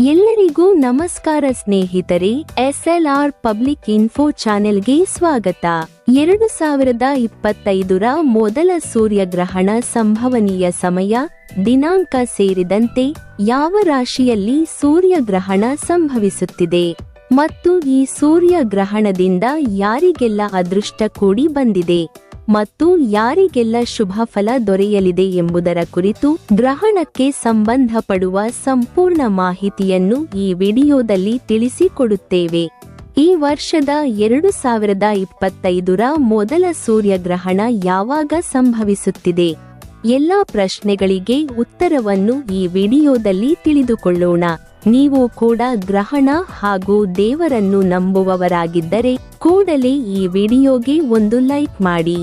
ಎಲ್ಲರಿಗೂ ನಮಸ್ಕಾರ ಸ್ನೇಹಿತರೆ, ಎಸ್ಎಲ್ಆರ್ ಪಬ್ಲಿಕ್ ಇನ್ಫೋ ಚಾನೆಲ್ಗೆ ಸ್ವಾಗತ. ಎರಡು ಸಾವಿರದ ಇಪ್ಪತ್ತೈದರ ಮೊದಲ ಸೂರ್ಯಗ್ರಹಣ ಸಂಭವನೀಯ ಸಮಯ, ದಿನಾಂಕ ಸೇರಿದಂತೆ ಯಾವ ರಾಶಿಯಲ್ಲಿ ಸೂರ್ಯಗ್ರಹಣ ಸಂಭವಿಸುತ್ತಿದೆ ಮತ್ತು ಈ ಸೂರ್ಯಗ್ರಹಣದಿಂದ ಯಾರಿಗೆಲ್ಲ ಅದೃಷ್ಟ ಕೂಡಿ ಬಂದಿದೆ? ಮತ್ತು ಯಾರಿಗೆಲ್ಲ ಶುಭ ಫಲ ದೊರೆಯಲಿದೆ ಎಂಬುದರ ಕುರಿತು ಗ್ರಹಣಕ್ಕೆ ಸಂಬಂಧಪಡುವ ಸಂಪೂರ್ಣ ಮಾಹಿತಿಯನ್ನು ಈ ವಿಡಿಯೋದಲ್ಲಿ ತಿಳಿಸಿಕೊಡುತ್ತೇವೆ. ಈ ವರ್ಷದ ಎರಡು ಸಾವಿರದ ಇಪ್ಪತ್ತೈದರ ಮೊದಲ ಸೂರ್ಯಗ್ರಹಣ ಯಾವಾಗ ಸಂಭವಿಸುತ್ತಿದೆ? ಎಲ್ಲ ಪ್ರಶ್ನೆಗಳಿಗೆ ಉತ್ತರವನ್ನು ಈ ವಿಡಿಯೋದಲ್ಲಿ ತಿಳಿದುಕೊಳ್ಳೋಣ. ನೀವು ಕೂಡ ಗ್ರಹಣ ಹಾಗೂ ದೇವರನ್ನು ನಂಬುವವರಾಗಿದ್ದರೆ ಕೂಡಲೇ ಈ ವಿಡಿಯೋಗೆ ಒಂದು ಲೈಕ್ ಮಾಡಿ.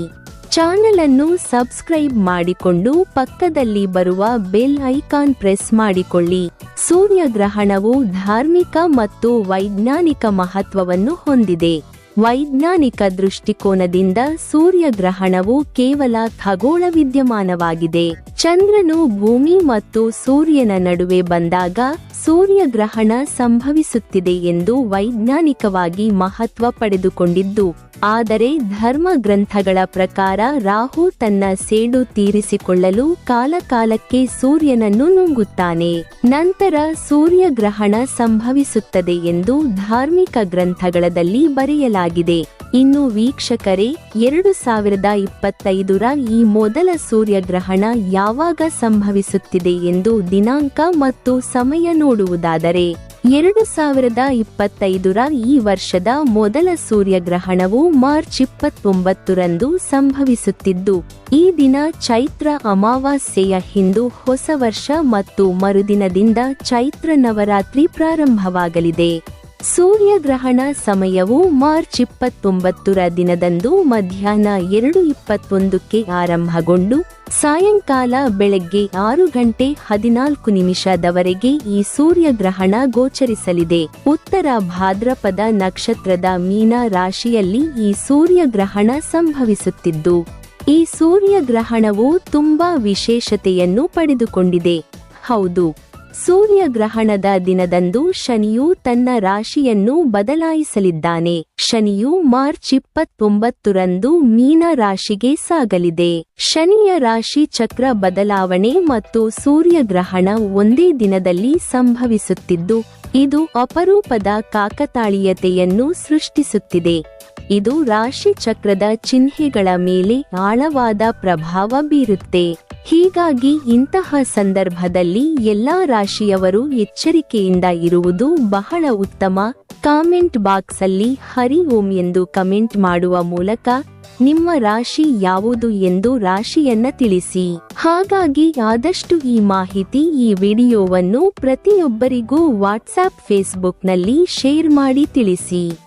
ಚಾನೆಲ್ ಅನ್ನು ಸಬ್ಸ್ಕ್ರೈಬ್ ಮಾಡಿಕೊಂಡು ಪಕ್ಕದಲ್ಲಿ ಬರುವ ಬೆಲ್ ಐಕಾನ್ ಪ್ರೆಸ್ ಮಾಡಿಕೊಳ್ಳಿ. ಸೂರ್ಯಗ್ರಹಣವು ಧಾರ್ಮಿಕ ಮತ್ತು ವೈಜ್ಞಾನಿಕ ಮಹತ್ವವನ್ನು ಹೊಂದಿದೆ. ವೈಜ್ಞಾನಿಕ ದೃಷ್ಟಿಕೋನದಿಂದ ಸೂರ್ಯಗ್ರಹಣವು ಕೇವಲ ಖಗೋಳ ವಿದ್ಯಮಾನವಾಗಿದೆ. ಚಂದ್ರನು ಭೂಮಿ ಮತ್ತು ಸೂರ್ಯನ ನಡುವೆ ಬಂದಾಗ ಸೂರ್ಯಗ್ರಹಣ ಸಂಭವಿಸುತ್ತಿದೆ ಎಂದು ವೈಜ್ಞಾನಿಕವಾಗಿ ಮಹತ್ವ ಪಡೆದುಕೊಂಡಿದ್ದು. ಆದರೆ ಧರ್ಮ ಗ್ರಂಥಗಳ ಪ್ರಕಾರ ರಾಹು ತನ್ನ ಸೇಡು ತೀರಿಸಿಕೊಳ್ಳಲು ಕಾಲಕಾಲಕ್ಕೆ ಸೂರ್ಯನನ್ನು ನುಂಗುತ್ತಾನೆ. ನಂತರ ಸೂರ್ಯಗ್ರಹಣ ಸಂಭವಿಸುತ್ತದೆ ಎಂದು ಧಾರ್ಮಿಕ ಗ್ರಂಥಗಳಲ್ಲಿ ಬರೆಯಲಾಗಿದೆ. ಇನ್ನು ವೀಕ್ಷಕರೇ, ಎರಡು ಸಾವಿರದ ಇಪ್ಪತ್ತೈದರ ಈ ಮೊದಲ ಸೂರ್ಯಗ್ರಹಣ ಯಾವಾಗ ಸಂಭವಿಸುತ್ತಿದೆ ಎಂದು ದಿನಾಂಕ ಮತ್ತು ಸಮಯ ನೋಡುವುದಾದರೆ ಎರಡು ಸಾವಿರದ ಇಪ್ಪತ್ತೈದರ ಈ ವರ್ಷದ ಮೊದಲ ಸೂರ್ಯಗ್ರಹಣವು ಮಾರ್ಚ್ ಇಪ್ಪತ್ತೊಂಬತ್ತರಂದು ಸಂಭವಿಸುತ್ತಿದ್ದು, ಈ ದಿನ ಚೈತ್ರ ಅಮಾವಾಸ್ಯೆಯ ಹಿಂದೂ ಹೊಸ ವರ್ಷ ಮತ್ತು ಮರುದಿನದಿಂದ ಚೈತ್ರ ನವರಾತ್ರಿ ಪ್ರಾರಂಭವಾಗಲಿದೆ. ಸೂರ್ಯಗ್ರಹಣ ಸಮಯವು ಮಾರ್ಚ್ ಇಪ್ಪತ್ತೊಂಬತ್ತರ ದಿನದಂದು ಮಧ್ಯಾಹ್ನ ಎರಡು ಇಪ್ಪತ್ತೊಂದಕ್ಕೆ ಆರಂಭಗೊಂಡು ಸಾಯಂಕಾಲ ಬೆಳಗ್ಗೆ ಆರು ಗಂಟೆ ಹದಿನಾಲ್ಕು ನಿಮಿಷದವರೆಗೆ ಈ ಸೂರ್ಯಗ್ರಹಣ ಗೋಚರಿಸಲಿದೆ. ಉತ್ತರ ಭಾದ್ರಪದ ನಕ್ಷತ್ರದ ಮೀನ ರಾಶಿಯಲ್ಲಿ ಈ ಸೂರ್ಯಗ್ರಹಣ ಸಂಭವಿಸುತ್ತಿದ್ದು, ಈ ಸೂರ್ಯಗ್ರಹಣವು ತುಂಬಾ ವಿಶೇಷತೆಯನ್ನು ಪಡೆದುಕೊಂಡಿದೆ. ಹೌದು ಸೂರ್ಯಗ್ರಹಣದ ದಿನದಂದು ಶನಿಯು ತನ್ನ ರಾಶಿಯನ್ನು ಬದಲಾಯಿಸಲಿದ್ದಾನೆ. ಶನಿಯು ಮಾರ್ಚ್ ಇಪ್ಪತ್ತೊಂಬತ್ತರಂದು ಮೀನ ರಾಶಿಗೆ ಸಾಗಲಿದೆ. ಶನಿಯ ರಾಶಿ ಚಕ್ರ ಬದಲಾವಣೆ ಮತ್ತು ಸೂರ್ಯಗ್ರಹಣ ಒಂದೇ ದಿನದಲ್ಲಿ ಸಂಭವಿಸುತ್ತಿದ್ದು, ಇದು ಅಪರೂಪದ ಕಾಕತಾಳೀಯತೆಯನ್ನು ಸೃಷ್ಟಿಸುತ್ತಿದೆ. ಇದು ರಾಶಿ ಚಕ್ರದ ಚಿಹ್ನೆಗಳ ಮೇಲೆ ಆಳವಾದ ಪ್ರಭಾವ ಬೀರುತ್ತೆ. ಹೀಗಾಗಿ ಇಂತಹ ಸಂದರ್ಭದಲ್ಲಿ ಎಲ್ಲಾ ರಾಶಿಯವರು ಎಚ್ಚರಿಕೆಯಿಂದ ಇರುವುದು ಬಹಳ ಉತ್ತಮ. ಕಾಮೆಂಟ್ ಬಾಕ್ಸ್ ಅಲ್ಲಿ ಹರಿ ಓಂ ಎಂದು ಕಮೆಂಟ್ ಮಾಡುವ ಮೂಲಕ ನಿಮ್ಮ ರಾಶಿ ಯಾವುದು ಎಂದು ರಾಶಿಯನ್ನ ತಿಳಿಸಿ. ಹಾಗಾಗಿ ಆದಷ್ಟು ಈ ಮಾಹಿತಿ ಈ ವಿಡಿಯೋವನ್ನು ಪ್ರತಿಯೊಬ್ಬರಿಗೂ ವಾಟ್ಸ್ಆಪ್ ಫೇಸ್ಬುಕ್ನಲ್ಲಿ ಶೇರ್ ಮಾಡಿ ತಿಳಿಸಿ.